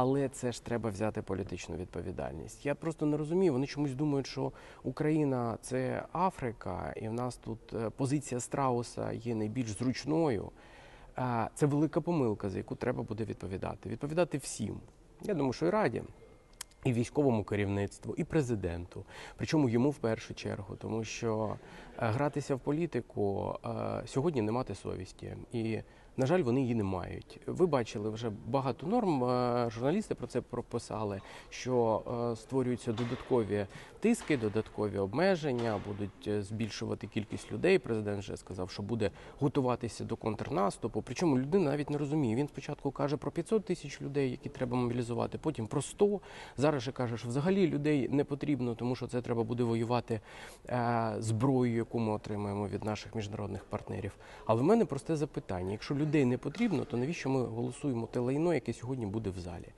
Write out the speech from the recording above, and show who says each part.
Speaker 1: Але це ж треба взяти політичну відповідальність. Я просто не розумію. Вони чомусь думають, що Україна це Африка, і в нас тут е, позиція страуса є найбільш зручною. Це велика помилка, за яку треба буде відповідати. Відповідати всім. Я думаю, що і раді. І військовому керівництву, і президенту, причому йому в першу чергу, тому що е, гратися в політику е, сьогодні не мати совісті, і на жаль, вони її не мають. Ви бачили вже багато норм. е, Журналісти про це прописали, що е, створюються додаткові тиски, додаткові обмеження, будуть е, збільшувати кількість людей. Президент вже сказав, що буде готуватися до контрнаступу. Причому людина навіть не розуміє. Він спочатку каже про 500 тисяч людей, які треба мобілізувати, потім про 100. Зараз же каже, що взагалі людей не потрібно, тому що це треба буде воювати зброєю, яку ми отримаємо від наших міжнародних партнерів. Але в мене просте запитання: якщо людей не потрібно, то навіщо ми голосуємо те лайно, яке сьогодні буде в залі?